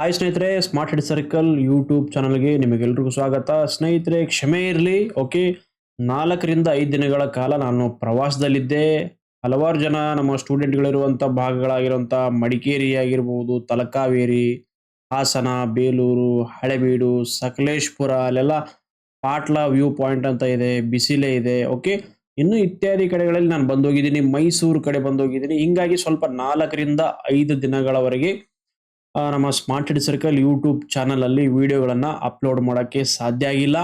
Hi ಸ್ನೇಹಿತರೆ smart head circle YouTube ಚಾನಲ್ಗೆ ನಿಮಗೆಲ್ರಿಗೂ ಸ್ವಾಗತ. ಸ್ನೇಹಿತರೆ, ಕ್ಷಮೆ ಇರಲಿ ಓಕೆ ನಾಲ್ಕರಿಂದ ಐದು ದಿನಗಳ ಕಾಲ ನಾನು ಪ್ರವಾಸದಲ್ಲಿದ್ದೆ. ಹಲವಾರು ಜನ ನಮ್ಮ ಸ್ಟೂಡೆಂಟ್ಗಳಿರುವಂಥ ಭಾಗಗಳಾಗಿರುವಂಥ ಮಡಿಕೇರಿ ಆಗಿರ್ಬೋದು, ತಲಕಾವೇರಿ, ಹಾಸನ, ಬೇಲೂರು, ಹಳೆಬೀಡು, ಸಕಲೇಶ್ಪುರ, ಅಲ್ಲೆಲ್ಲ ಪಾಟ್ಲ ವ್ಯೂ ಪಾಯಿಂಟ್ ಅಂತ ಇದೆ, ಬಿಸಿಲೆ ಇದೆ ಓಕೆ ಇನ್ನು ಇತ್ಯಾದಿ ಕಡೆಗಳಲ್ಲಿ ನಾನು ಬಂದೋಗಿದ್ದೀನಿ, ಮೈಸೂರು ಕಡೆ ಬಂದೋಗಿದ್ದೀನಿ. ಹಿಂಗಾಗಿ ಸ್ವಲ್ಪ ನಾಲ್ಕರಿಂದ ಐದು ದಿನಗಳವರೆಗೆ ನಮ್ಮ ಸ್ಮಾರ್ಟ್ ಹಿಡ್ ಸರ್ಕಲ್ ಯೂಟ್ಯೂಬ್ ಚಾನಲಲ್ಲಿ ವಿಡಿಯೋಗಳನ್ನ ಅಪ್ಲೋಡ್ ಮಾಡೋಕ್ಕೆ ಸಾಧ್ಯ ಆಗಿಲ್ಲ.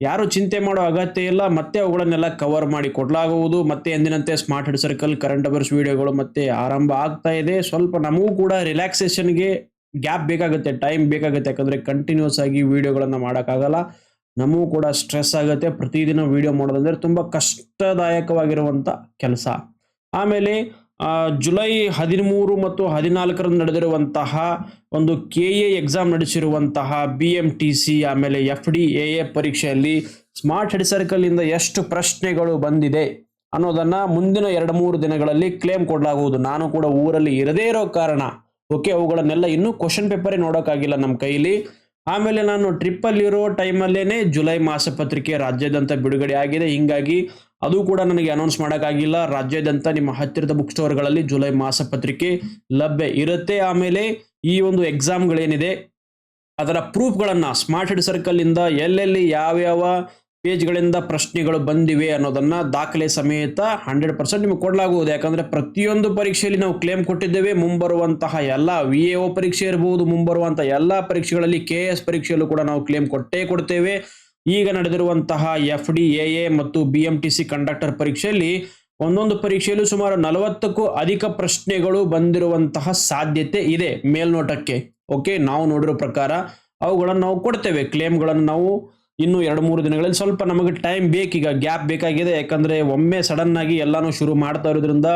ಯಾರು ಚಿಂತೆ ಮಾಡೋ ಅಗತ್ಯ ಇಲ್ಲ, ಮತ್ತೆ ಅವುಗಳನ್ನೆಲ್ಲ ಕವರ್ ಮಾಡಿ ಕೊಡಲಾಗುವುದು, ಮತ್ತೆ ಎಂದಿನಂತೆ ಸ್ಮಾರ್ಟ್ ಹಿಡ್ ಸರ್ಕಲ್ ಕರೆಂಟ್ ಅಫೇರ್ಸ್ ವಿಡಿಯೋಗಳು ಮತ್ತೆ ಆರಂಭ ಆಗ್ತಾ ಇದೆ. ಸ್ವಲ್ಪ ನಮಗೂ ಕೂಡ ರಿಲ್ಯಾಕ್ಸೇಷನ್ಗೆ ಗ್ಯಾಪ್ ಬೇಕಾಗುತ್ತೆ ಟೈಮ್ ಬೇಕಾಗುತ್ತೆ, ಯಾಕಂದರೆ ಕಂಟಿನ್ಯೂಸ್ ಆಗಿ ವಿಡಿಯೋಗಳನ್ನು ಮಾಡೋಕ್ಕಾಗಲ್ಲ. ನಮಗೂ ಕೂಡ ಸ್ಟ್ರೆಸ್ ಆಗುತ್ತೆ. ಪ್ರತಿದಿನ ವಿಡಿಯೋ ಮಾಡೋದಂದರೆ ತುಂಬ ಕಷ್ಟದಾಯಕವಾಗಿರುವಂಥ ಕೆಲಸ. ಆಮೇಲೆ ಜುಲೈ ಹದಿಮೂರು ಮತ್ತು ಹದಿನಾಲ್ಕರಂದು ನಡೆದಿರುವಂತಹ ಒಂದು ಕೆ ಎ ಎಕ್ಸಾಮ್ ನಡೆಸಿರುವಂತಹ ಬಿ ಎಂ ಟಿ ಸಿ ಆಮೇಲೆ ಎಫ್ ಡಿ ಎ ಎ ಪರೀಕ್ಷೆಯಲ್ಲಿ ಸ್ಮಾರ್ಟ್ ಹೆಡ್ ಸರ್ಕಲ್ ಇಂದ ಎಷ್ಟು ಪ್ರಶ್ನೆಗಳು ಬಂದಿದೆ ಅನ್ನೋದನ್ನ ಮುಂದಿನ ಎರಡು ಮೂರು ದಿನಗಳಲ್ಲಿ ಕ್ಲೇಮ್ ಕೊಡಲಾಗುವುದು. ನಾನು ಕೂಡ ಊರಲ್ಲಿ ಇರದೇ ಇರೋ ಕಾರಣ. ಓಕೆ ಅವುಗಳನ್ನೆಲ್ಲ ಇನ್ನೂ ಕ್ವಶನ್ ಪೇಪರೇ ನೋಡೋಕ್ಕಾಗಿಲ್ಲ ನಮ್ಮ ಕೈಲಿ. ಆಮೇಲೆ ನಾನು ಟ್ರಿಪ್ಪಲ್ಲಿ ಇರೋ ಟೈಮಲ್ಲೇನೆ ಜುಲೈ ಮಾಸಪತ್ರಿಕೆ ರಾಜ್ಯಾದ್ಯಂತ ಬಿಡುಗಡೆ ಆಗಿದೆ. ಹಿಂಗಾಗಿ ಅದು ಕೂಡ ನನಗೆ ಅನೌನ್ಸ್ ಮಾಡೋಕ್ಕಾಗಿಲ್ಲ. ರಾಜ್ಯಾದ್ಯಂತ ನಿಮ್ಮ ಹತ್ತಿರದ ಬುಕ್ ಸ್ಟೋರ್ಗಳಲ್ಲಿ ಜುಲೈ ಮಾಸಪತ್ರಿಕೆ ಲಭ್ಯ ಇರುತ್ತೆ. ಆಮೇಲೆ ಈ ಒಂದು ಎಕ್ಸಾಮ್ಗಳೇನಿದೆ ಅದರ ಪ್ರೂಫ್ಗಳನ್ನು ಸ್ಮಾರ್ಟ್ ಸರ್ಕಲ್ ಇಂದ ಎಲ್ಲೆಲ್ಲಿ ಯಾವ್ಯಾವ ಪೇಜ್ಗಳಿಂದ ಪ್ರಶ್ನೆಗಳು ಬಂದಿವೆ ಅನ್ನೋದನ್ನು ದಾಖಲೆ ಸಮೇತ ಹಂಡ್ರೆಡ್ ಪರ್ಸೆಂಟ್ ನಿಮಗೆ ಕೊಡಲಾಗುವುದು. ಯಾಕಂದರೆ ಪ್ರತಿಯೊಂದು ಪರೀಕ್ಷೆಯಲ್ಲಿ ನಾವು ಕ್ಲೇಮ್ ಕೊಟ್ಟಿದ್ದೇವೆ. ಮುಂಬರುವಂತಹ ಎಲ್ಲ ವಿ ಎ ಒ ಪರೀಕ್ಷೆ ಇರಬಹುದು ಮುಂಬರುವಂಥ ಎಲ್ಲ ಪರೀಕ್ಷೆಗಳಲ್ಲಿ ಕೆ ಎಸ್ ಪರೀಕ್ಷೆಯಲ್ಲೂ ಕೂಡ ನಾವು ಕ್ಲೇಮ್ ಕೊಟ್ಟೇ ಕೊಡ್ತೇವೆ. ಈಗ ನಡೆದಿರುವಂತಹ ಎಫ್ ಡಿ ಎ ಎ ಮತ್ತು B M T C conductor ಪರೀಕ್ಷೆಯಲ್ಲಿ ಒಂದೊಂದು ಪರೀಕ್ಷೆಯಲ್ಲೂ ಸುಮಾರು ನಲವತ್ತಕ್ಕೂ ಅಧಿಕ ಪ್ರಶ್ನೆಗಳು ಬಂದಿರುವಂತಹ ಸಾಧ್ಯತೆ ಇದೆ ಮೇಲ್ನೋಟಕ್ಕೆ. ಓಕೆ ನಾವು ನೋಡಿರೋ ಪ್ರಕಾರ ಅವುಗಳನ್ನು ನಾವು ಕೊಡ್ತೇವೆ. ಕ್ಲೇಮ್ಗಳನ್ನು ನಾವು ಇನ್ನು ಎರಡು ಮೂರು ದಿನಗಳಲ್ಲಿ ಸ್ವಲ್ಪ ನಮಗೆ ಟೈಮ್ ಬೇಕೀಗ ಗ್ಯಾಪ್ ಬೇಕಾಗಿದೆ. ಯಾಕಂದ್ರೆ ಒಮ್ಮೆ ಸಡನ್ ಆಗಿ ಎಲ್ಲಾನು ಶುರು ಮಾಡ್ತಾ ಇರೋದ್ರಿಂದ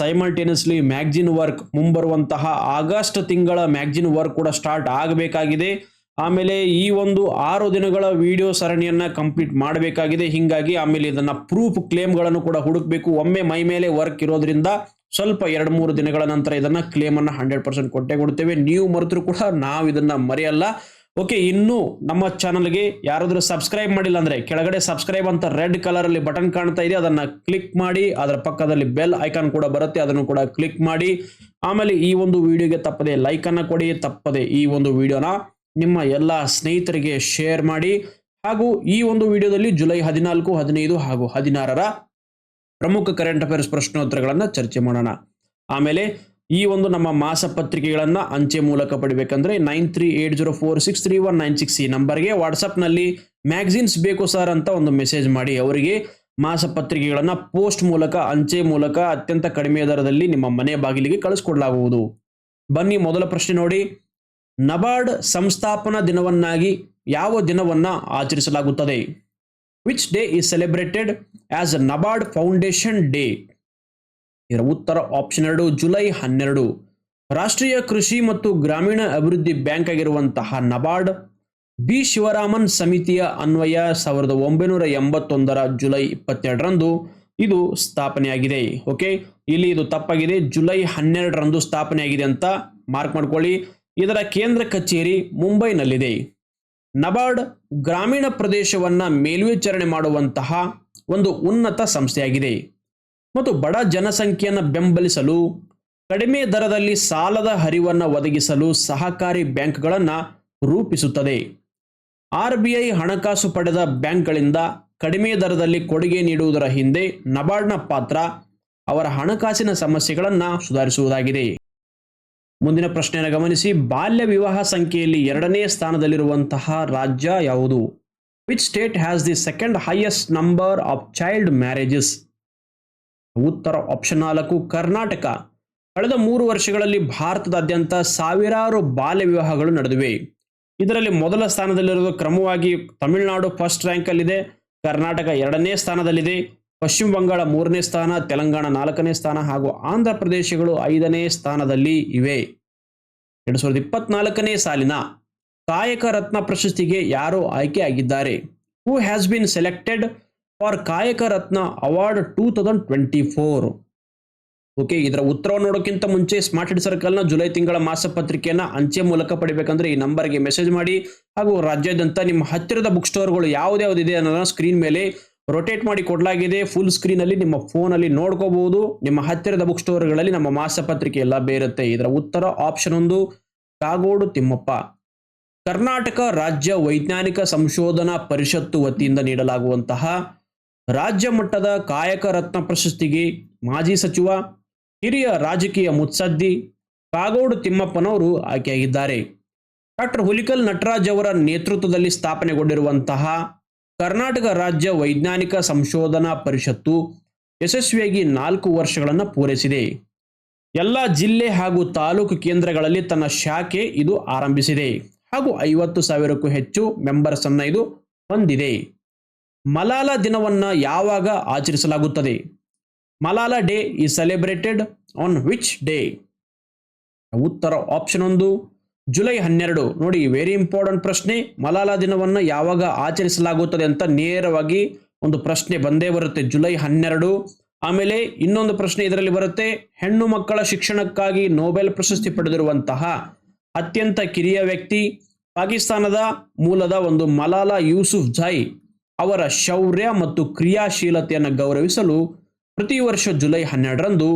ಸೈಮಲ್ಟೇನಿಯಸ್ಲಿ ಮ್ಯಾಗ್ಜಿನ್ ವರ್ಕ್ ಮುಂಬರುವಂತಹ ಆಗಸ್ಟ್ ತಿಂಗಳ ಮ್ಯಾಗ್ಜಿನ್ ವರ್ಕ್ ಕೂಡ ಸ್ಟಾರ್ಟ್ ಆಗಬೇಕಾಗಿದೆ. ಆಮೇಲೆ ಈ ಒಂದು ಆರು ದಿನಗಳ ವಿಡಿಯೋ ಸರಣಿಯನ್ನ ಕಂಪ್ಲೀಟ್ ಮಾಡಬೇಕಾಗಿದೆ. ಹಿಂಗಾಗಿ ಆಮೇಲೆ ಇದನ್ನ ಪ್ರೂಫ್ ಕ್ಲೇಮ್ಗಳನ್ನು ಕೂಡ ಹುಡುಕ್ಬೇಕು. ಒಮ್ಮೆ ಮೈ ಮೇಲೆ ವರ್ಕ್ ಇರೋದ್ರಿಂದ ಸ್ವಲ್ಪ ಎರಡು ಮೂರು ದಿನಗಳ ನಂತರ ಇದನ್ನ ಕ್ಲೇಮ್ ಅನ್ನ ಹಂಡ್ರೆಡ್ ಪರ್ಸೆಂಟ್ ಕೊಟ್ಟೆ ಕೊಡ್ತೇವೆ. ನೀವು ಮರೆತರೂ ಕೂಡ ನಾವು ಇದನ್ನ ಮರೆಯಲ್ಲ. ಓಕೆ, ಇನ್ನು ನಮ್ಮ ಚಾನಲ್ಗೆ ಯಾರಾದರೂ ಸಬ್ಸ್ಕ್ರೈಬ್ ಮಾಡಿಲ್ಲ ಅಂದರೆ ಕೆಳಗಡೆ ಸಬ್ಸ್ಕ್ರೈಬ್ ಅಂತ ರೆಡ್ ಕಲರಲ್ಲಿ ಬಟನ್ ಕಾಣ್ತಾ ಇದೆ, ಅದನ್ನು ಕ್ಲಿಕ್ ಮಾಡಿ, ಅದರ ಪಕ್ಕದಲ್ಲಿ ಬೆಲ್ ಐಕಾನ್ ಕೂಡ ಬರುತ್ತೆ, ಅದನ್ನು ಕೂಡ ಕ್ಲಿಕ್ ಮಾಡಿ. ಆಮೇಲೆ ಈ ಒಂದು ವಿಡಿಯೋಗೆ ತಪ್ಪದೆ ಲೈಕನ್ನು ಕೊಡಿ, ತಪ್ಪದೆ ಈ ಒಂದು ವಿಡಿಯೋನ ನಿಮ್ಮ ಎಲ್ಲ ಸ್ನೇಹಿತರಿಗೆ ಶೇರ್ ಮಾಡಿ. ಹಾಗೂ ಈ ಒಂದು ವಿಡಿಯೋದಲ್ಲಿ ಜುಲೈ ಹದಿನಾಲ್ಕು, ಹದಿನೈದು ಹಾಗೂ ಹದಿನಾರರ ಪ್ರಮುಖ ಕರೆಂಟ್ ಅಫೇರ್ಸ್ ಪ್ರಶ್ನೋತ್ತರಗಳನ್ನು ಚರ್ಚೆ ಮಾಡೋಣ. ಆಮೇಲೆ ಈ ಒಂದು ನಮ್ಮ ಮಾಸ ಪತ್ರಿಕೆಗಳನ್ನ ಅಂಚೆ ಮೂಲಕ ಪಡಿಬೇಕಂದ್ರೆ nine three eight zero four six three one nine six ಈ ನಂಬರ್ಗೆ ವಾಟ್ಸಪ್ನಲ್ಲಿ ಮ್ಯಾಗಝಿನ್ಸ್ ಬೇಕು ಸರ್ ಅಂತ ಒಂದು ಮೆಸೇಜ್ ಮಾಡಿ. ಅವರಿಗೆ ಮಾಸ ಪತ್ರಿಕೆಗಳನ್ನ ಪೋಸ್ಟ್ ಮೂಲಕ, ಅಂಚೆ ಮೂಲಕ ಅತ್ಯಂತ ಕಡಿಮೆ ದರದಲ್ಲಿ ನಿಮ್ಮ ಮನೆ ಬಾಗಿಲಿಗೆ ಕಳಿಸ್ಕೊಡ್ಲಾಗುವುದು. ಬನ್ನಿ ಮೊದಲ ಪ್ರಶ್ನೆ ನೋಡಿ. ನಬಾರ್ಡ್ ಸಂಸ್ಥಾಪನಾ ದಿನವನ್ನಾಗಿ ಯಾವ ದಿನವನ್ನ ಆಚರಿಸಲಾಗುತ್ತದೆ? Which day is celebrated as NABARD foundation day ಇದರ ಉತ್ತರ ಆಪ್ಷನ್ ಎರಡು, ಜುಲೈ ಹನ್ನೆರಡು. ರಾಷ್ಟ್ರೀಯ ಕೃಷಿ ಮತ್ತು ಗ್ರಾಮೀಣ ಅಭಿವೃದ್ಧಿ ಬ್ಯಾಂಕ್ ಆಗಿರುವಂತಹ ನಬಾರ್ಡ್, ಬಿ. ಶಿವರಾಮನ್ ಸಮಿತಿಯ ಅನ್ವಯ ಸಾವಿರದ ಒಂಬೈನೂರ ಎಂಬತ್ತೊಂದರ ಜುಲೈ ಇಪ್ಪತ್ತೆರಡರಂದು ಇದು ಸ್ಥಾಪನೆಯಾಗಿದೆ. ಓಕೆ ಇಲ್ಲಿ ಇದು ತಪ್ಪಾಗಿದೆ. ಜುಲೈ ಹನ್ನೆರಡರಂದು ಸ್ಥಾಪನೆಯಾಗಿದೆ ಅಂತ ಮಾರ್ಕ್ ಮಾಡ್ಕೊಳ್ಳಿ. ಇದರ ಕೇಂದ್ರ ಕಚೇರಿ ಮುಂಬೈನಲ್ಲಿದೆ. ನಬಾರ್ಡ್ ಗ್ರಾಮೀಣ ಪ್ರದೇಶವನ್ನ ಮೇಲ್ವಿಚಾರಣೆ ಮಾಡುವಂತಹ ಒಂದು ಉನ್ನತ ಸಂಸ್ಥೆಯಾಗಿದೆ. ಮತ್ತು ಬಡ ಜನಸಂಖ್ಯೆಯನ್ನು ಬೆಂಬಲಿಸಲು, ಕಡಿಮೆ ದರದಲ್ಲಿ ಸಾಲದ ಹರಿವನ್ನು ಒದಗಿಸಲು ಸಹಕಾರಿ ಬ್ಯಾಂಕ್ಗಳನ್ನು ರೂಪಿಸುತ್ತದೆ. ಆರ್ ಬಿ ಹಣಕಾಸು ಪಡೆದ ಬ್ಯಾಂಕ್ಗಳಿಂದ ಕಡಿಮೆ ದರದಲ್ಲಿ ಕೊಡುಗೆ ನೀಡುವುದರ ಹಿಂದೆ ನಬಾರ್ಡ್ನ ಪಾತ್ರ ಅವರ ಹಣಕಾಸಿನ ಸಮಸ್ಯೆಗಳನ್ನು ಸುಧಾರಿಸುವುದಾಗಿದೆ. ಮುಂದಿನ ಪ್ರಶ್ನೆಯನ್ನು ಗಮನಿಸಿ, ಬಾಲ್ಯ ವಿವಾಹ ಸಂಖ್ಯೆಯಲ್ಲಿ ಎರಡನೇ ಸ್ಥಾನದಲ್ಲಿರುವಂತಹ ರಾಜ್ಯ ಯಾವುದು? Which state has the second highest number of child marriages ಉತ್ತರ ಆಪ್ಷನ್ ನಾಲ್ಕು, ಕರ್ನಾಟಕ. ಕಳೆದ ಮೂರು ವರ್ಷಗಳಲ್ಲಿ ಭಾರತದಾದ್ಯಂತ ಸಾವಿರಾರು ಬಾಲ್ಯ ವಿವಾಹಗಳು ನಡೆದಿವೆ. ಇದರಲ್ಲಿ ಮೊದಲ ಸ್ಥಾನದಲ್ಲಿರುವುದು ಕ್ರಮವಾಗಿ ತಮಿಳುನಾಡು ಫಸ್ಟ್ ರ್ಯಾಂಕ್ ಅಲ್ಲಿದೆ. ಕರ್ನಾಟಕ ಎರಡನೇ ಸ್ಥಾನದಲ್ಲಿದೆ. ಪಶ್ಚಿಮ ಬಂಗಾಳ ಮೂರನೇ ಸ್ಥಾನ, ತೆಲಂಗಾಣ ನಾಲ್ಕನೇ ಸ್ಥಾನ ಹಾಗೂ ಆಂಧ್ರ ಪ್ರದೇಶಗಳು ಐದನೇ ಸ್ಥಾನದಲ್ಲಿ ಇವೆ. ಎರಡ್ ಸಾವಿರದ ಇಪ್ಪತ್ನಾಲ್ಕನೇ ಸಾಲಿನ ಕಾಯಕ ರತ್ನ ಪ್ರಶಸ್ತಿಗೆ ಯಾರು ಆಯ್ಕೆಯಾಗಿದ್ದಾರೆ. Who has been selected for Kayaka Ratna award two thousand twenty four okay ಇದರ ಉತ್ತರ ನೋಡೋಕ್ಕಿಂತ ಮುಂಚೆ ಸ್ಮಾರ್ಟ್ ಹಿಡ್ ಸರ್ಕಲ್ನ ಜುಲೈ ತಿಂಗಳ ಮಾಸಪತ್ರಿಕೆಯನ್ನು ಅಂಚೆ ಮೂಲಕ ಪಡಿಬೇಕಂದ್ರೆ ಈ ನಂಬರ್ಗೆ ಮೆಸೇಜ್ ಮಾಡಿ ಹಾಗೂ ರಾಜ್ಯಾದ್ಯಂತ ನಿಮ್ಮ ಹತ್ತಿರದ ಬುಕ್ ಸ್ಟೋರ್ಗಳು ಯಾವ್ದ್ಯಾವ್ದಿದೆ ಅನ್ನೋದನ್ನ ಸ್ಕ್ರೀನ್ ಮೇಲೆ ರೊಟೇಟ್ ಮಾಡಿ ಕೊಡಲಾಗಿದೆ. ಫುಲ್ ಸ್ಕ್ರೀನ್ ಅಲ್ಲಿ ನಿಮ್ಮ ಫೋನ್ ಅಲ್ಲಿ ನೋಡ್ಕೋಬಹುದು. ನಿಮ್ಮ ಹತ್ತಿರದ ಬುಕ್ ಸ್ಟೋರ್ಗಳಲ್ಲಿ ನಮ್ಮ ಮಾಸಪತ್ರಿಕೆ ಎಲ್ಲ ಬೇರುತ್ತೆ. ಇದರ ಉತ್ತರ ಆಪ್ಷನ್ ಒಂದು, ಕಾಗೋಡು ತಿಮ್ಮಪ್ಪ. ಕರ್ನಾಟಕ ರಾಜ್ಯ ವೈಜ್ಞಾನಿಕ ಸಂಶೋಧನಾ ಪರಿಷತ್ತು ವತಿಯಿಂದ ನೀಡಲಾಗುವಂತಹ ರಾಜ್ಯ ಮಟ್ಟದ ಕಾಯಕ ರತ್ನ ಪ್ರಶಸ್ತಿಗೆ ಮಾಜಿ ಸಚಿವ, ಹಿರಿಯ ರಾಜಕೀಯ ಮುತ್ಸದ್ದಿ ಕಾಗೋಡು ತಿಮ್ಮಪ್ಪನವರು ಆಯ್ಕೆಯಾಗಿದ್ದಾರೆ. ಡಾಕ್ಟರ್ ಹುಲಿಕಲ್ ನಟರಾಜ್ ಅವರ ನೇತೃತ್ವದಲ್ಲಿ ಸ್ಥಾಪನೆಗೊಂಡಿರುವಂತಹ ಕರ್ನಾಟಕ ರಾಜ್ಯ ವೈಜ್ಞಾನಿಕ ಸಂಶೋಧನಾ ಪರಿಷತ್ತು ಯಶಸ್ವಿಯಾಗಿ ನಾಲ್ಕು ವರ್ಷಗಳನ್ನು ಪೂರೈಸಿದೆ. ಎಲ್ಲ ಜಿಲ್ಲೆ ಹಾಗೂ ತಾಲೂಕು ಕೇಂದ್ರಗಳಲ್ಲಿ ತನ್ನ ಶಾಖೆ ಇದು ಆರಂಭಿಸಿದೆ. ಹಾಗೂ ಐವತ್ತು ಸಾವಿರಕ್ಕೂ ಹೆಚ್ಚು ಮೆಂಬರ್ಸ್ ಅನ್ನು ಇದು ಹೊಂದಿದೆ. ಮಲಾಲ ದಿನವನ್ನ ಯಾವಾಗ ಆಚರಿಸಲಾಗುತ್ತದೆ? Malala day is celebrated on which day ಉತ್ತರ ಆಪ್ಷನ್ ಒಂದು, ಜುಲೈ ಹನ್ನೆರಡು. ನೋಡಿ ವೆರಿ ಇಂಪಾರ್ಟೆಂಟ್ ಪ್ರಶ್ನೆ. ಮಲಾಲ ದಿನವನ್ನು ಯಾವಾಗ ಆಚರಿಸಲಾಗುತ್ತದೆ ಅಂತ ನೇರವಾಗಿ ಒಂದು ಪ್ರಶ್ನೆ ಬಂದೇ ಬರುತ್ತೆ. ಜುಲೈ ಹನ್ನೆರಡು. ಆಮೇಲೆ ಇನ್ನೊಂದು ಪ್ರಶ್ನೆ ಇದರಲ್ಲಿ ಬರುತ್ತೆ. ಹೆಣ್ಣು ಮಕ್ಕಳ ಶಿಕ್ಷಣಕ್ಕಾಗಿ ನೊಬೆಲ್ ಪ್ರಶಸ್ತಿ ಪಡೆದಿರುವಂತಹ ಅತ್ಯಂತ ಕಿರಿಯ ವ್ಯಕ್ತಿ ಪಾಕಿಸ್ತಾನದ ಮೂಲದ ಒಂದು ಮಲಾಲಾ ಯೂಸುಫ್ ಜೈ ಅವರ ಶೌರ್ಯ ಮತ್ತು ಕ್ರಿಯಾಶೀಲತೆಯನ್ನು ಗೌರವಿಸಲು ಪ್ರತಿ ವರ್ಷ ಜುಲೈ ಹನ್ನೆರಡರಂದು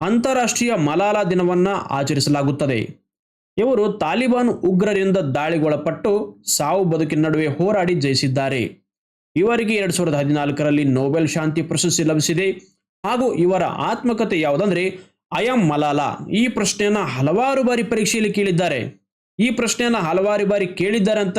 ಅಂತಾರಾಷ್ಟ್ರೀಯ ಮಲಾಲಾ ದಿನವನ್ನ ಆಚರಿಸಲಾಗುತ್ತದೆ. ಇವರು ತಾಲಿಬಾನ್ ಉಗ್ರರಿಂದ ದಾಳಿಗೊಳಪಟ್ಟು ಸಾವು ಬದುಕಿನ ನಡುವೆ ಹೋರಾಡಿ ಜಯಿಸಿದ್ದಾರೆ. ಇವರಿಗೆ ಎರಡು ಸಾವಿರದ ಹದಿನಾಲ್ಕರಲ್ಲಿ ನೊಬೆಲ್ ಶಾಂತಿ ಪ್ರಶಸ್ತಿ ಲಭಿಸಿದೆ ಹಾಗೂ ಇವರ ಆತ್ಮಕತೆ ಯಾವುದಂದ್ರೆ ಅಯಂ ಮಲಾಲಾ. ಈ ಪ್ರಶ್ನೆಯನ್ನ ಹಲವಾರು ಬಾರಿ ಪರೀಕ್ಷೆಯಲ್ಲಿ ಕೇಳಿದ್ದಾರೆ. ಈ ಪ್ರಶ್ನೆಯನ್ನ ಹಲವಾರು ಬಾರಿ ಕೇಳಿದ್ದಾರೆ ಅಂತ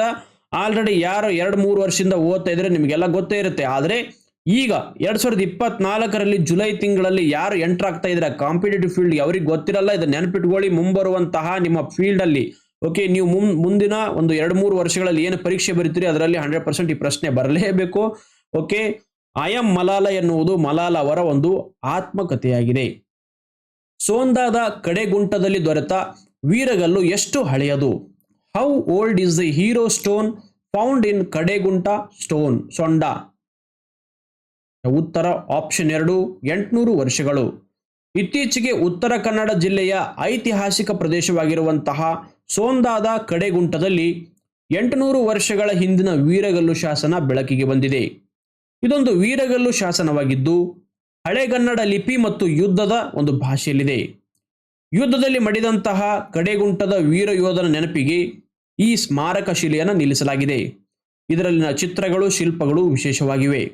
ಆಲ್ರೆಡಿ ಯಾರು ಎರಡು ಮೂರು ವರ್ಷದಿಂದ ಓದ್ತಾ ಇದ್ರೆ ನಿಮಗೆಲ್ಲ ಗೊತ್ತೇ ಇರುತ್ತೆ. ಆದರೆ ಈಗ ಎರಡ್ ಸಾವಿರದ ಇಪ್ಪತ್ನಾಲ್ಕರಲ್ಲಿ ಜುಲೈ ತಿಂಗಳಲ್ಲಿ ಯಾರು ಎಂಟರ್ ಆಗ್ತಾ ಇದ್ರೆ ಕಾಂಪಿಟೇಟಿವ್ ಫೀಲ್ಡ್ ಅವ್ರಿಗೆ ಗೊತ್ತಿರಲ್ಲ, ಇದನ್ನ ನೆನಪಿಟ್ಕೊಳ್ಳಿ. ಮುಂಬರುವಂತಹ ನಿಮ್ಮ ಫೀಲ್ಡ್ ಅಲ್ಲಿ, ಓಕೆ, ನೀವು ಮುಂ, ಮುಂದಿನ ಒಂದು ಎರಡು ಮೂರು ವರ್ಷಗಳಲ್ಲಿ ಏನು ಪರೀಕ್ಷೆ ಬರೀತೀರಿ, ಅದರಲ್ಲಿ ಹಂಡ್ರೆಡ್ ಪರ್ಸೆಂಟ್ ಈ ಪ್ರಶ್ನೆ ಬರಲೇಬೇಕು. ಓಕೆ ಅಯಂ ಮಲಾಲ ಎನ್ನುವುದು ಮಲಾಲ ಅವರ ಒಂದು ಆತ್ಮಕಥೆಯಾಗಿದೆ. ಸೋಂದಾದ ಕಡೆಗುಂಟದಲ್ಲಿ ದೊರೆತ ವೀರಗಲ್ಲು ಎಷ್ಟು ಹಳೆಯದು? How old is the hero stone found in Kadegunta stone ಸೊಂಡ ಉತ್ತರ ಆಪ್ಷನ್ ಎರಡು, ಎಂಟುನೂರು ವರ್ಷಗಳು. ಇತ್ತೀಚೆಗೆ ಉತ್ತರ ಕನ್ನಡ ಜಿಲ್ಲೆಯ ಐತಿಹಾಸಿಕ ಪ್ರದೇಶವಾಗಿರುವಂತಹ ಸೋಂದಾದ ಕಡೆಗುಂಟದಲ್ಲಿ ಎಂಟುನೂರು ವರ್ಷಗಳ ಹಿಂದಿನ ವೀರಗಲ್ಲು ಶಾಸನ ಬೆಳಕಿಗೆ ಬಂದಿದೆ. ಇದೊಂದು ವೀರಗಲ್ಲು ಶಾಸನವಾಗಿದ್ದು, ಹಳೆಗನ್ನಡ ಲಿಪಿ ಮತ್ತು ಯುದ್ಧದ ಒಂದು ಭಾಷೆಯಲ್ಲಿದೆ. ಯುದ್ಧದಲ್ಲಿ ಮಡಿದಂತಹ ಕಡೆಗುಂಟದ ವೀರ ಯೋಧನ ನೆನಪಿಗೆ ಈ ಸ್ಮಾರಕ ಶಿಲೆಯನ್ನು ನಿಲ್ಲಿಸಲಾಗಿದೆ. ಇದರಲ್ಲಿನ ಚಿತ್ರಗಳು, ಶಿಲ್ಪಗಳು ವಿಶೇಷವಾಗಿವೆ.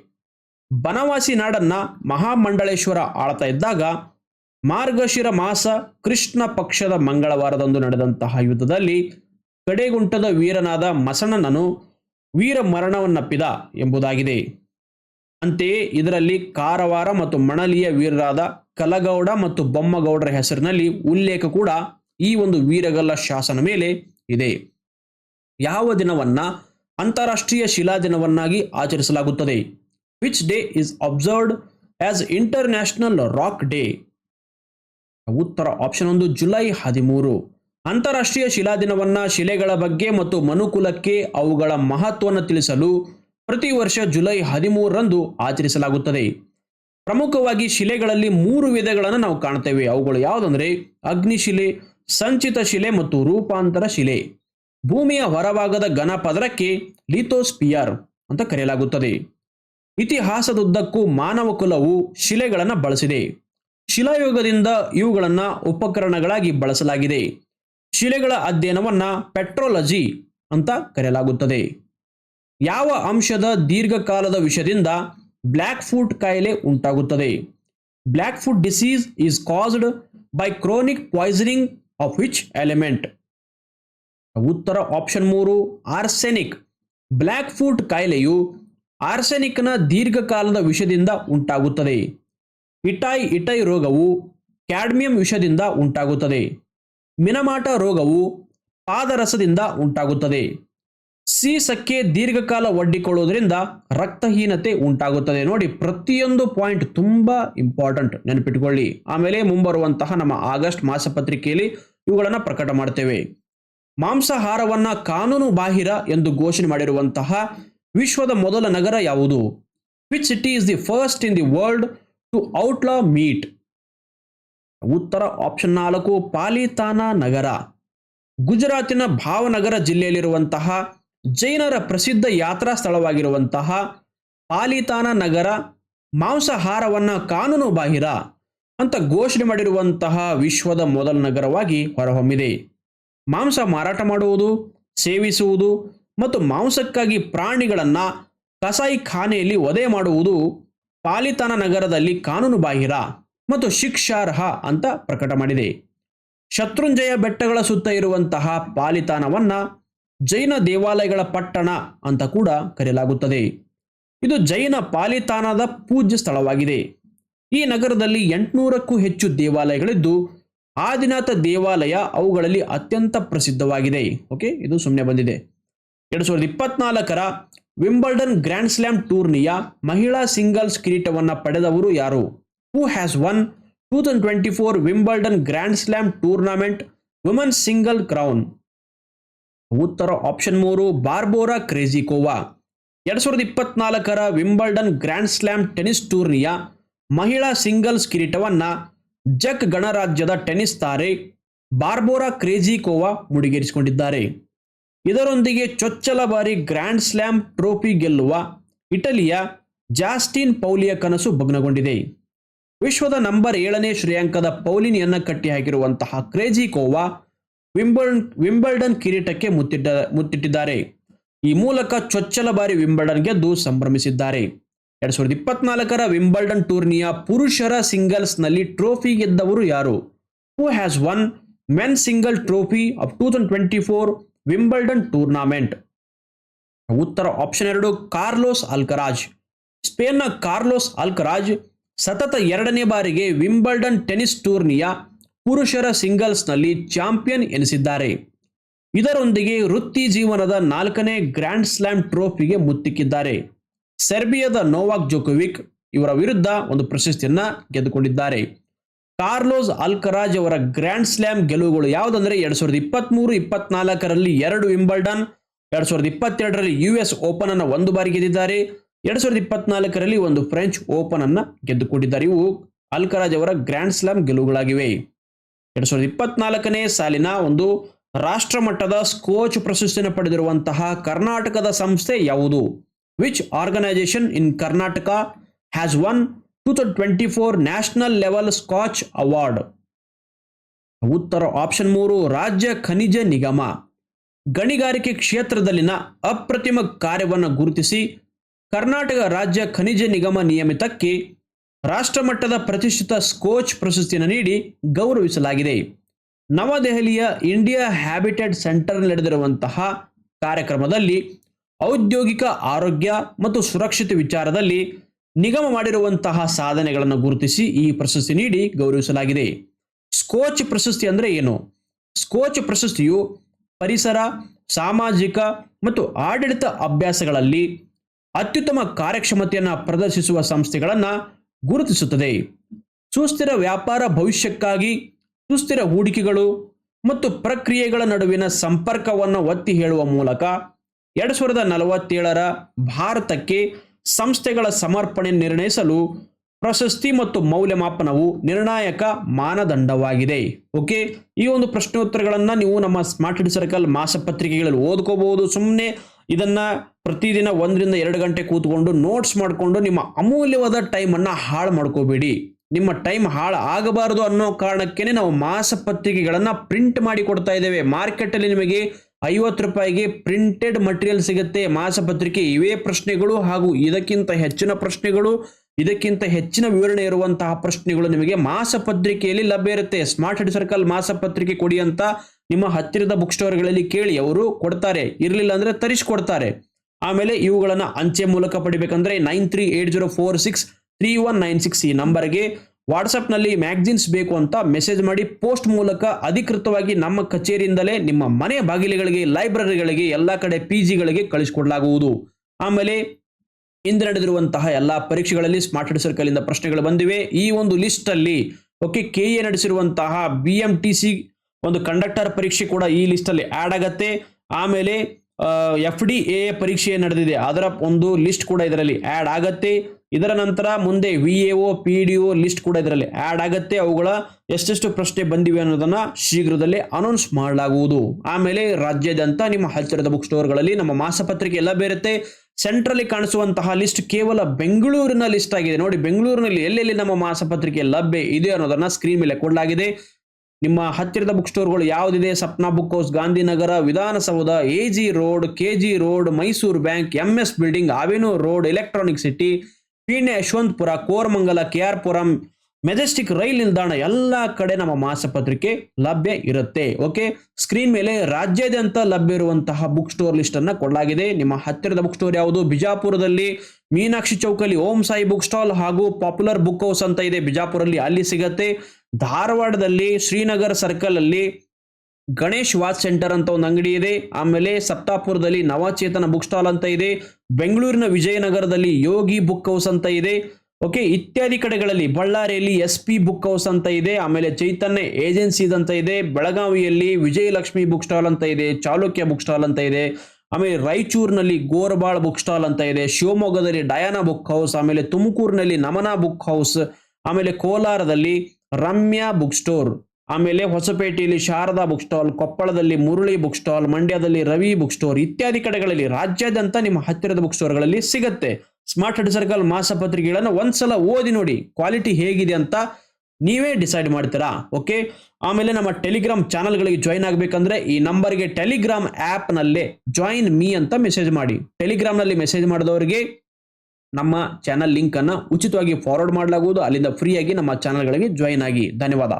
ಬನವಾಸಿ ನಾಡನ್ನ ಮಹಾಮಂಡಳೇಶ್ವರ ಆಳ್ತಾ ಇದ್ದಾಗ ಮಾರ್ಗಶಿರ ಮಾಸ ಕೃಷ್ಣ ಪಕ್ಷದ ಮಂಗಳವಾರದಂದು ನಡೆದಂತಹ ಯುದ್ಧದಲ್ಲಿ ಕಡೆಗುಂಟದ ವೀರನಾದ ಮಸಣನನು ವೀರ ಮರಣವನ್ನಪ್ಪಿದ ಎಂಬುದಾಗಿದೆ. ಅಂತೆಯೇ ಇದರಲ್ಲಿ ಕಾರವಾರ ಮತ್ತು ಮಣಲಿಯ ವೀರರಾದ ಕಲಗೌಡ ಮತ್ತು ಬೊಮ್ಮಗೌಡರ ಹೆಸರಿನಲ್ಲಿ ಉಲ್ಲೇಖ ಕೂಡ ಈ ಒಂದು ವೀರಗಲ್ಲ ಶಾಸನ ಮೇಲೆ ಇದೆ. ಯಾವ ದಿನವನ್ನ? ಅಂತಾರಾಷ್ಟ್ರೀಯ ಶಿಲಾ ದಿನವನ್ನಾಗಿ ಆಚರಿಸಲಾಗುತ್ತದೆ. Which day is observed as international rock day ಉತ್ತರ ಆಪ್ಷನ್ ಒಂದು ಜುಲೈ ಹದಿಮೂರು. ಅಂತಾರಾಷ್ಟ್ರೀಯ ಶಿಲಾ ದಿನವನ್ನ ಶಿಲೆಗಳ ಬಗ್ಗೆ ಮತ್ತು ಮನುಕುಲಕ್ಕೆ ಅವುಗಳ ಮಹತ್ವವನ್ನು ತಿಳಿಸಲು ಪ್ರತಿ ವರ್ಷ ಜುಲೈ ಹದಿಮೂರರಂದು ಆಚರಿಸಲಾಗುತ್ತದೆ. ಪ್ರಮುಖವಾಗಿ ಶಿಲೆಗಳಲ್ಲಿ ಮೂರು ವಿಧಗಳನ್ನು ನಾವು ಕಾಣ್ತೇವೆ ಅವುಗಳು ಯಾವುದಂದ್ರೆ? ಅಗ್ನಿಶಿಲೆ, ಸಂಚಿತ ಶಿಲೆ ಮತ್ತು ರೂಪಾಂತರ ಶಿಲೆ. ಭೂಮಿಯ ಹೊರಭಾಗದ ಘನ ಪದರಕ್ಕೆ ಲಿಥೋಸ್ಪಿಯರ್ ಅಂತ ಕರೆಯಲಾಗುತ್ತದೆ. ಇತಿಹಾಸದುದ್ದಕ್ಕೂ ಮಾನವ ಕುಲವು ಶಿಲೆಗಳನ್ನು ಬಳಸಿದೆ. ಶಿಲಾಯುಗದಿಂದ ಇವುಗಳನ್ನು ಉಪಕರಣಗಳಾಗಿ ಬಳಸಲಾಗಿದೆ. ಶಿಲೆಗಳ ಅಧ್ಯಯನವನ್ನ ಪೆಟ್ರೋಲಜಿ ಅಂತ ಕರೆಯಲಾಗುತ್ತದೆ. ಯಾವ ಅಂಶದ ದೀರ್ಘಕಾಲದ ವಿಷದಿಂದ ಬ್ಲ್ಯಾಕ್ ಫುಟ್ ಕಾಯಿಲೆ ಉಂಟಾಗುತ್ತದೆ? Black foot disease is caused by chronic poisoning of which element? ಉತ್ತರ ಆಪ್ಷನ್ ಮೂರು ಆರ್ಸೆನಿಕ್ ಬ್ಲ್ಯಾಕ್ ಫೂಟ್ ಕಾಯಿಲೆಯು ಆರ್ಸೆನಿಕ್ನ ದೀರ್ಘಕಾಲದ ವಿಷದಿಂದ ಉಂಟಾಗುತ್ತದೆ. ಇಟಾಯ್ ಇಟೈ ರೋಗವು ಕ್ಯಾಡ್ಮಿಯಂ ವಿಷದಿಂದ ಉಂಟಾಗುತ್ತದೆ. ಮಿನಮಾಟ ರೋಗವು ಪಾದರಸದಿಂದ ಉಂಟಾಗುತ್ತದೆ. ಸೀಸಕ್ಕೆ ದೀರ್ಘಕಾಲ ಒಡ್ಡಿಕೊಳ್ಳುವುದರಿಂದ ರಕ್ತಹೀನತೆ ಉಂಟಾಗುತ್ತದೆ. ನೋಡಿ, ಪ್ರತಿಯೊಂದು ಪಾಯಿಂಟ್ ತುಂಬಾ ಇಂಪಾರ್ಟೆಂಟ್ ನೆನಪಿಟ್ಕೊಳ್ಳಿ. ಆಮೇಲೆ ಮುಂಬರುವಂತಹ ನಮ್ಮ ಆಗಸ್ಟ್ ಮಾಸಪತ್ರಿಕೆಯಲ್ಲಿ ಇವುಗಳನ್ನು ಪ್ರಕಟ ಮಾಡ್ತೇವೆ. ಮಾಂಸಾಹಾರವನ್ನ ಕಾನೂನು ಬಾಹಿರ ಎಂದು ಘೋಷಣೆ ಮಾಡಿರುವಂತಹ ವಿಶ್ವದ ಮೊದಲ ನಗರ ಯಾವುದು? Which city is the first in the world to outlaw meat ಉತ್ತರ ಆಪ್ಷನ್ ನಾಲ್ಕು, ಪಾಲಿತಾನ ನಗರ. ಗುಜರಾತಿನ ಭಾವನಗರ ಜಿಲ್ಲೆಯಲ್ಲಿರುವಂತಹ ಜೈನರ ಪ್ರಸಿದ್ಧ ಯಾತ್ರಾ ಸ್ಥಳವಾಗಿರುವಂತಹ ಪಾಲಿತಾನ ನಗರ ಮಾಂಸಾಹಾರವನ್ನ ಕಾನೂನು ಬಾಹಿರ ಅಂತ ಘೋಷಣೆ ಮಾಡಿರುವಂತಹ ವಿಶ್ವದ ಮೊದಲ ನಗರವಾಗಿ ಹೊರಹೊಮ್ಮಿದೆ. ಮಾಂಸ ಮಾರಾಟ ಮಾಡುವುದು, ಸೇವಿಸುವುದು ಮತ್ತು ಮಾಂಸಕ್ಕಾಗಿ ಪ್ರಾಣಿಗಳನ್ನು ಕಸಾಯಿ ಖಾನೆಯಲ್ಲಿ ವಧೆ ಮಾಡುವುದು ಪಾಲಿತಾನ ನಗರದಲ್ಲಿ ಕಾನೂನು ಬಾಹಿರ ಮತ್ತು ಶಿಕ್ಷಾರ್ಹ ಅಂತ ಪ್ರಕಟ ಮಾಡಿದೆ. ಶತ್ರುಂಜಯ ಬೆಟ್ಟಗಳ ಸುತ್ತ ಇರುವಂತಹ ಪಾಲಿತಾನವನ್ನ ಜೈನ ದೇವಾಲಯಗಳ ಪಟ್ಟಣ ಅಂತ ಕೂಡ ಕರೆಯಲಾಗುತ್ತದೆ. ಇದು ಜೈನ ಪಾಲಿತಾನದ ಪೂಜ್ಯ ಸ್ಥಳವಾಗಿದೆ. ಈ ನಗರದಲ್ಲಿ ಎಂಟುನೂರಕ್ಕೂ ಹೆಚ್ಚು ದೇವಾಲಯಗಳಿದ್ದು ಆದಿನಾಥ ದೇವಾಲಯ ಅವುಗಳಲ್ಲಿ ಅತ್ಯಂತ ಪ್ರಸಿದ್ಧವಾಗಿದೆ. ಓಕೆ ಇದು ಸುಮ್ಮನೆ ಬಂದಿದೆ. ಎರಡು ಸಾವಿರದ ಇಪ್ಪತ್ನಾಲ್ಕರ ವಿಂಬಲ್ಡನ್ ಗ್ರ್ಯಾಂಡ್ ಸ್ಲ್ಯಾಮ್ ಟೂರ್ನಿಯ ಮಹಿಳಾ ಸಿಂಗಲ್ಸ್ ಕಿರೀಟವನ್ನು ಪಡೆದವರು ಯಾರು? Who has won two thousand twenty four Wimbledon grand slam tournament women's single crown ಉತ್ತರ ಆಪ್ಷನ್ ಮೂರು ಬಾರ್ಬೋರಾ ಕ್ರೇಜಿಕೋವಾ ಎರಡು ಸಾವಿರದ ಇಪ್ಪತ್ನಾಲ್ಕರ ವಿಂಬಲ್ಡನ್ ಗ್ರ್ಯಾಂಡ್ ಸ್ಲ್ಯಾಮ್ ಟೆನಿಸ್ ಟೂರ್ನಿಯ ಮಹಿಳಾ ಸಿಂಗಲ್ಸ್ ಕಿರೀಟವನ್ನ ಜಕ್ ಗಣರಾಜ್ಯದ ಟೆನಿಸ್ ತಾರೆ ಬಾರ್ಬೋರಾ ಕ್ರೇಜಿಕೋವಾ ಮುಡಿಗೇರಿಸಿಕೊಂಡಿದ್ದಾರೆ. ಇದರೊಂದಿಗೆ ಚೊಚ್ಚಲ ಬಾರಿ ಗ್ರ್ಯಾಂಡ್ ಸ್ಲ್ಯಾಮ್ ಟ್ರೋಫಿ ಗೆಲ್ಲುವ ಇಟಲಿಯ ಜಾಸ್ಟಿನ್ ಪೌಲಿಯ ಕನಸು ಭಗ್ನಗೊಂಡಿದೆ. ವಿಶ್ವದ ನಂಬರ್ ಏಳನೇ ಶ್ರೇಯಾಂಕದ ಪೌಲಿನಿಯನ್ನ ಕಟ್ಟಿಹಾಕಿರುವಂತಹ ಕ್ರೇಜಿಕೋವಾ ವಿಂಬಲ್, ವಿಂಬಲ್ಡನ್ ಕಿರೀಟಕ್ಕೆ ಮುತ್ತಿಟ್ಟ, ಮುತ್ತಿಟ್ಟಿದ್ದಾರೆ. ಈ ಮೂಲಕ ಚೊಚ್ಚಲ ಬಾರಿ ವಿಂಬಲ್ಡನ್ ಗೆದ್ದು ಸಂಭ್ರಮಿಸಿದ್ದಾರೆ. ಎರಡ್ ಸಾವಿರದ ಇಪ್ಪತ್ನಾಲ್ಕರ ವಿಂಬಲ್ಡನ್ ಟೂರ್ನಿಯ ಪುರುಷರ ಸಿಂಗಲ್ಸ್ನಲ್ಲಿ ಟ್ರೋಫಿ ಗೆದ್ದವರು ಯಾರು? Who has won men single trophy of two thousand twenty four Wimbledon tournament ಉತ್ತರ ಆಪ್ಷನ್ ಎರಡು, ಕಾರ್ಲೋಸ್ ಅಲ್ಕರಾಜ್. ಸ್ಪೇನ್ನ ಕಾರ್ಲೋಸ್ ಅಲ್ಕರಾಜ್ ಸತತ ಎರಡನೇ ಬಾರಿಗೆ ವಿಂಬಲ್ಡನ್ ಟೆನಿಸ್ ಟೂರ್ನಿಯ ಪುರುಷರ ಸಿಂಗಲ್ಸ್ನಲ್ಲಿ ಚಾಂಪಿಯನ್ ಎನಿಸಿದ್ದಾರೆ. ಇದರೊಂದಿಗೆ ವೃತ್ತಿ ಜೀವನದ ನಾಲ್ಕನೇ ಗ್ರ್ಯಾಂಡ್ ಸ್ಲ್ಯಾಮ್ ಟ್ರೋಫಿಗೆ ಮುತ್ತಿಕ್ಕಿದ್ದಾರೆ. ಸೆರ್ಬಿಯಾದ ನೋವಾಕ್ ಜೋಕೋವಿಕ್ ಇವರ ವಿರುದ್ಧ ಒಂದು ಪ್ರಶಸ್ತಿಯನ್ನ ಗೆದ್ದುಕೊಂಡಿದ್ದಾರೆ. ಕಾರ್ಲೋಸ್ ಅಲ್ಕರಾಜ್ ಅವರ ಗ್ರ್ಯಾಂಡ್ ಸ್ಲ್ಯಾಮ್ ಗೆಲುವುಗಳು ಯಾವುದಂದ್ರೆ ಎರಡ್ ಸಾವಿರದ ಇಪ್ಪತ್ಮೂರು, ಇಪ್ಪತ್ನಾಲ್ಕರಲ್ಲಿ ಎರಡು ವಿಂಬಲ್ಡನ್, ಎರಡ್ ಸಾವಿರದ ಇಪ್ಪತ್ತೆರಡರಲ್ಲಿ ಯು ಎಸ್ ಓಪನ್ ಅನ್ನ ಒಂದು ಬಾರಿ ಗೆದ್ದಿದ್ದಾರೆ, ಎರಡ್ ಸಾವಿರದ ಇಪ್ಪತ್ನಾಲ್ಕರಲ್ಲಿ ಒಂದು ಫ್ರೆಂಚ್ ಓಪನ್ ಅನ್ನ ಗೆದ್ದುಕೊಂಡಿದ್ದಾರೆ. ಇವು ಅಲ್ಕರಾಜ್ ಅವರ ಗ್ರ್ಯಾಂಡ್ ಸ್ಲಾಮ್ ಗೆಲುವುಗಳಾಗಿವೆ. ಎರಡ್ ಸಾವಿರದ ಇಪ್ಪತ್ನಾಲ್ಕನೇ ಸಾಲಿನ ಒಂದು ರಾಷ್ಟ್ರ ಮಟ್ಟದ ಸ್ಕೋಚ್ ಪ್ರಶಸ್ತಿಯನ್ನು ಪಡೆದಿರುವಂತಹ ಕರ್ನಾಟಕದ ಸಂಸ್ಥೆ ಯಾವುದು? Which organisation in Karnataka has won two thousand twenty four national level Skoch award ಉತ್ತರ ಆಪ್ಷನ್ ಮೂರು, ರಾಜ್ಯ ಖನಿಜ ನಿಗಮ. ಗಣಿಗಾರಿಕೆ ಕ್ಷೇತ್ರದಲ್ಲಿನ ಅಪ್ರತಿಮ ಕಾರ್ಯವನ್ನು ಗುರುತಿಸಿ ಕರ್ನಾಟಕ ರಾಜ್ಯ ಖನಿಜ ನಿಗಮ ನಿಯಮಿತಕ್ಕೆ ರಾಷ್ಟ್ರಮಟ್ಟದ ಪ್ರತಿಷ್ಠಿತ ಸ್ಕೋಚ್ ಪ್ರಶಸ್ತಿಯನ್ನು ನೀಡಿ ಗೌರವಿಸಲಾಗಿದೆ. ನವದೆಹಲಿಯ ಇಂಡಿಯಾ ಹ್ಯಾಬಿಟೆಟ್ ಸೆಂಟರ್ ನಡೆದಿರುವಂತಹ ಕಾರ್ಯಕ್ರಮದಲ್ಲಿ ಔದ್ಯೋಗಿಕ ಆರೋಗ್ಯ ಮತ್ತು ಸುರಕ್ಷತೆ ವಿಚಾರದಲ್ಲಿ ನಿಗಮ ಮಾಡಿರುವಂತಹ ಸಾಧನೆಗಳನ್ನು ಗುರುತಿಸಿ ಈ ಪ್ರಶಸ್ತಿ ನೀಡಿ ಗೌರವಿಸಲಾಗಿದೆ. ಸ್ಕೋಚ್ ಪ್ರಶಸ್ತಿ ಅಂದರೆ ಏನು? ಸ್ಕೋಚ್ ಪ್ರಶಸ್ತಿಯು ಪರಿಸರ, ಸಾಮಾಜಿಕ ಮತ್ತು ಆಡಳಿತ ಅಭ್ಯಾಸಗಳಲ್ಲಿ ಅತ್ಯುತ್ತಮ ಕಾರ್ಯಕ್ಷಮತೆಯನ್ನು ಪ್ರದರ್ಶಿಸುವ ಸಂಸ್ಥೆಗಳನ್ನು ಗುರುತಿಸುತ್ತದೆ. ಸುಸ್ಥಿರ ವ್ಯಾಪಾರ ಭವಿಷ್ಯಕ್ಕಾಗಿ ಸುಸ್ಥಿರ ಹೂಡಿಕೆಗಳು ಮತ್ತು ಪ್ರಕ್ರಿಯೆಗಳ ನಡುವಿನ ಸಂಪರ್ಕವನ್ನು ಒತ್ತಿ ಹೇಳುವ ಮೂಲಕ ಎರಡ್ ಸಾವಿರದ ನಲವತ್ತೇಳರ ಭಾರತಕ್ಕೆ ಸಂಸ್ಥೆಗಳ ಸಮರ್ಪಣೆ ನಿರ್ಣಯಿಸಲು ಪ್ರಶಸ್ತಿ ಮತ್ತು ಮೌಲ್ಯಮಾಪನವು ನಿರ್ಣಾಯಕ ಮಾನದಂಡವಾಗಿದೆ. ಓಕೆ? ಈ ಒಂದು ಪ್ರಶ್ನೋತ್ತರಗಳನ್ನು ನೀವು ನಮ್ಮ ಸ್ಮಾರ್ಟ್ ಹಿಡ್ ಸರ್ಕಲ್ ಮಾಸಪತ್ರಿಕೆಗಳಲ್ಲಿ ಓದ್ಕೋಬಹುದು. ಸುಮ್ಮನೆ ಇದನ್ನ ಪ್ರತಿದಿನ ಒಂದರಿಂದ ಎರಡು ಗಂಟೆ ಕೂತ್ಕೊಂಡು ನೋಟ್ಸ್ ಮಾಡಿಕೊಂಡು ನಿಮ್ಮ ಅಮೂಲ್ಯವಾದ ಟೈಮನ್ನು ಹಾಳು ಮಾಡ್ಕೋಬೇಡಿ. ನಿಮ್ಮ ಟೈಮ್ ಹಾಳು ಆಗಬಾರದು ಅನ್ನೋ ಕಾರಣಕ್ಕೇನೆ ನಾವು ಮಾಸಪತ್ರಿಕೆಗಳನ್ನು ಪ್ರಿಂಟ್ ಮಾಡಿ ಕೊಡ್ತಾ ಇದ್ದೇವೆ. ಮಾರ್ಕೆಟಲ್ಲಿ ನಿಮಗೆ ಐವತ್ತು ರೂಪಾಯಿಗೆ ಪ್ರಿಂಟೆಡ್ ಮಟೀರಿಯಲ್ ಸಿಗುತ್ತೆ. ಮಾಸಪತ್ರಿಕೆ ಇವೇ ಪ್ರಶ್ನೆಗಳು ಹಾಗೂ ಇದಕ್ಕಿಂತ ಹೆಚ್ಚಿನ ಪ್ರಶ್ನೆಗಳು, ಇದಕ್ಕಿಂತ ಹೆಚ್ಚಿನ ವಿವರಣೆ ಇರುವಂತಹ ಪ್ರಶ್ನೆಗಳು ನಿಮಗೆ ಮಾಸಪತ್ರಿಕೆಯಲ್ಲಿ ಲಭ್ಯ ಇರುತ್ತೆ. ಸ್ಮಾರ್ಟ್ ಹೆಡ್ ಸರ್ಕಲ್ ಮಾಸಪತ್ರಿಕೆ ಕೊಡಿ ಅಂತ ನಿಮ್ಮ ಹತ್ತಿರದ ಬುಕ್ ಸ್ಟೋರ್ಗಳಲ್ಲಿ ಕೇಳಿ ಅವರು ಕೊಡ್ತಾರೆ. ಇರಲಿಲ್ಲ ಅಂದ್ರೆ ತರಿಸ್ಕೊಡ್ತಾರೆ. ಆಮೇಲೆ ಇವುಗಳನ್ನು ಅಂಚೆ ಮೂಲಕ ಪಡಿಬೇಕಂದ್ರೆ nine three eight zero four six three one nine six ಈ ನಂಬರ್ಗೆ ವಾಟ್ಸಪ್ನಲ್ಲಿ ಮ್ಯಾಗ್ಝಿನ್ಸ್ ಬೇಕು ಅಂತ ಮೆಸೇಜ್ ಮಾಡಿ ಪೋಸ್ಟ್ ಮೂಲಕ ಅಧಿಕೃತವಾಗಿ ನಮ್ಮ ಕಚೇರಿಯಿಂದಲೇ ನಿಮ್ಮ ಮನೆ ಬಾಗಿಲುಗಳಿಗೆ, ಲೈಬ್ರರಿಗಳಿಗೆ, ಎಲ್ಲ ಕಡೆ ಪಿ ಜಿಗಳಿಗೆ ಕಳಿಸಿಕೊಡಲಾಗುವುದು. ಆಮೇಲೆ ಇಂದು ನಡೆದಿರುವಂತಹ ಎಲ್ಲ ಪರೀಕ್ಷೆಗಳಲ್ಲಿ ಸ್ಮಾರ್ಟ್ ಹೆಡ್ ಸರ್ಕಲ್ ಇಂದ ಪ್ರಶ್ನೆಗಳು ಬಂದಿವೆ. ಈ ಒಂದು ಲಿಸ್ಟ್ ಅಲ್ಲಿ ಓಕೆ ಕೆ ಎ ನಡೆಸಿರುವಂತಹ ಬಿ ಎಂ ಟಿ ಸಿ ಒಂದು ಕಂಡಕ್ಟರ್ ಪರೀಕ್ಷೆ ಕೂಡ ಈ ಲಿಸ್ಟ್ ಅಲ್ಲಿ ಆಡ್ ಆಗತ್ತೆ. ಆಮೇಲೆ ಎಫ್ ಡಿ ಎ ಪರೀಕ್ಷೆ ನಡೆದಿದೆ. ಅದರ ಒಂದು ಲಿಸ್ಟ್ ಕೂಡ ಇದರಲ್ಲಿ ಆಡ್ ಆಗತ್ತೆ. ಇದರ ನಂತರ ಮುಂದೆ V A O P D O list ಕೂಡ ಇದರಲ್ಲಿ ಆ್ಯಡ್ ಆಗುತ್ತೆ. ಅವುಗಳ ಎಷ್ಟೆಷ್ಟು ಪ್ರಶ್ನೆ ಬಂದಿವೆ ಅನ್ನೋದನ್ನು ಶೀಘ್ರದಲ್ಲೇ ಅನೌನ್ಸ್ ಮಾಡಲಾಗುವುದು. ಆಮೇಲೆ ರಾಜ್ಯಾದ್ಯಂತ ನಿಮ್ಮ ಹತ್ತಿರದ ಬುಕ್ ಸ್ಟೋರ್ಗಳಲ್ಲಿ ನಮ್ಮ ಮಾಸಪತ್ರಿಕೆ ಎಲ್ಲ ಇರುತ್ತೆ ಸೆಂಟ್ರಲ್ಲಿ ಕಾಣಿಸುವಂತಹ ಲಿಸ್ಟ್ ಕೇವಲ ಬೆಂಗಳೂರಿನ ಲಿಸ್ಟ್ ಆಗಿದೆ. ನೋಡಿ, ಬೆಂಗಳೂರಿನಲ್ಲಿ ಎಲ್ಲೆಲ್ಲಿ ನಮ್ಮ ಮಾಸಪತ್ರಿಕೆ ಲಭ್ಯ ಇದೆ ಅನ್ನೋದನ್ನು ಸ್ಕ್ರೀನ್ ಮೇಲೆ ಕೊಡಲಾಗಿದೆ. ನಿಮ್ಮ ಹತ್ತಿರದ ಬುಕ್ ಸ್ಟೋರ್ಗಳು ಯಾವುದಿದೆ? Sapna book house Gandhinagar, Vidhana Soudha A G road K G road Mysuru bank M S building avenue road electronic city Peenya Yeshwantpur, Koramangala K R Puram majestic rail ನಿಲ್ದಾಣ ಎಲ್ಲ ಕಡೆ ನಮ್ಮ ಮಾಸಪತ್ರಿಕೆ ಲಭ್ಯ ಇರುತ್ತೆ, ಓಕೆ? ಸ್ಕ್ರೀನ್ ಮೇಲೆ ರಾಜ್ಯಾದ್ಯಂತ ಲಭ್ಯ ಇರುವಂತಹ ಬುಕ್ ಸ್ಟೋರ್ ಲಿಸ್ಟ್ ಅನ್ನ ಕೊಡಲಾಗಿದೆ. ನಿಮ್ಮ ಹತ್ತಿರದ ಬುಕ್ ಸ್ಟೋರ್ ಯಾವುದು? ಬಿಜಾಪುರದಲ್ಲಿ ಮೀನಾಕ್ಷಿ ಚೌಕಲ್ಲಿ ಓಂ ಸಾಯಿ ಬುಕ್ ಸ್ಟಾಲ್ ಹಾಗೂ ಪಾಪ್ಯುಲರ್ ಬುಕ್ ಹೌಸ್ ಅಂತ ಇದೆ. ಬಿಜಾಪುರಲ್ಲಿ ಅಲ್ಲಿ ಸಿಗತ್ತೆ. ಧಾರವಾಡದಲ್ಲಿ ಶ್ರೀನಗರ್ ಸರ್ಕಲ್ ಅಲ್ಲಿ ಗಣೇಶ್ ವಾಚ್ ಸೆಂಟರ್ ಅಂತ ಒಂದು ಅಂಗಡಿ ಇದೆ. ಆಮೇಲೆ ಸಪ್ತಾಪುರದಲ್ಲಿ ನವಚೇತನ ಬುಕ್ ಸ್ಟಾಲ್ ಅಂತ ಇದೆ. ಬೆಂಗಳೂರಿನ ವಿಜಯನಗರದಲ್ಲಿ ಯೋಗಿ ಬುಕ್ ಹೌಸ್ ಅಂತ ಇದೆ. ಓಕೆ, ಇತ್ಯಾದಿ ಕಡೆಗಳಲ್ಲಿ ಬಳ್ಳಾರಿಯಲ್ಲಿ ಎಸ್ ಪಿ ಬುಕ್ ಹೌಸ್ ಅಂತ ಇದೆ. ಆಮೇಲೆ ಚೈತನ್ಯ ಏಜೆನ್ಸೀಸ್ ಅಂತ ಇದೆ. ಬೆಳಗಾವಿಯಲ್ಲಿ ವಿಜಯಲಕ್ಷ್ಮಿ ಬುಕ್ ಸ್ಟಾಲ್ ಅಂತ ಇದೆ. ಚಾಲುಕ್ಯ ಬುಕ್ ಸ್ಟಾಲ್ ಅಂತ ಇದೆ. ಆಮೇಲೆ ರಾಯಚೂರಿನಲ್ಲಿ ಗೋರಬಾಳ್ ಬುಕ್ ಸ್ಟಾಲ್ ಅಂತ ಇದೆ. ಶಿವಮೊಗ್ಗದಲ್ಲಿ ಡಯಾನಾ ಬುಕ್ ಹೌಸ್, ಆಮೇಲೆ ತುಮಕೂರಿನಲ್ಲಿ ನಮನಾ ಬುಕ್ ಹೌಸ್, ಆಮೇಲೆ ಕೋಲಾರದಲ್ಲಿ ರಮ್ಯಾ ಬುಕ್ ಸ್ಟೋರ್. ಆಮೇಲೆ ಹೊಸಪೇಟೆಯಲ್ಲಿ ಶಾರದಾ ಬುಕ್ ಸ್ಟಾಲ್, ಕೊಪ್ಪಳದಲ್ಲಿ ಮುರುಳಿ ಬುಕ್ ಸ್ಟಾಲ್, ಮಂಡ್ಯದಲ್ಲಿ ರವಿ ಬುಕ್ ಸ್ಟೋರ್ ಇತ್ಯಾದಿ ಕಡೆಗಳಲ್ಲಿ ರಾಜ್ಯಾದ್ಯಂತ ನಿಮ್ಮ ಹತ್ತಿರದ ಬುಕ್ ಸ್ಟೋರ್ಗಳಲ್ಲಿ ಸಿಗುತ್ತೆ. ಸ್ಮಾರ್ಟ್ ಹೆಡ್ ಸರ್ಕಲ್ ಮಾಸಪತ್ರಿಕೆಗಳನ್ನು ಒಂದ್ಸಲ ಓದಿ ನೋಡಿ, ಕ್ವಾಲಿಟಿ ಹೇಗಿದೆ ಅಂತ ನೀವೇ ಡಿಸೈಡ್ ಮಾಡ್ತೀರಾ? ಓಕೆ? ಆಮೇಲೆ ನಮ್ಮ ಟೆಲಿಗ್ರಾಮ್ ಚಾನಲ್ಗಳಿಗೆ ಜಾಯ್ನ್ ಆಗಬೇಕಂದ್ರೆ ಈ ನಂಬರ್ಗೆ ಟೆಲಿಗ್ರಾಮ್ ಆ್ಯಪ್ನಲ್ಲೇ ಜಾಯಿನ್ ಮೀ ಅಂತ ಮೆಸೇಜ್ ಮಾಡಿ. ಟೆಲಿಗ್ರಾಮ್ನಲ್ಲಿ ಮೆಸೇಜ್ ಮಾಡಿದವರಿಗೆ ನಮ್ಮ ಚಾನಲ್ ಲಿಂಕ್ ಅನ್ನ ಉಚಿತವಾಗಿ ಫಾರ್ವರ್ಡ್ ಮಾಡಲಾಗುವುದು. ಅಲ್ಲಿಂದ ಫ್ರೀಯಾಗಿ ನಮ್ಮ ಚಾನಲ್ಗಳಿಗೆ ಜಾಯ್ನ್ ಆಗಿ. ಧನ್ಯವಾದ.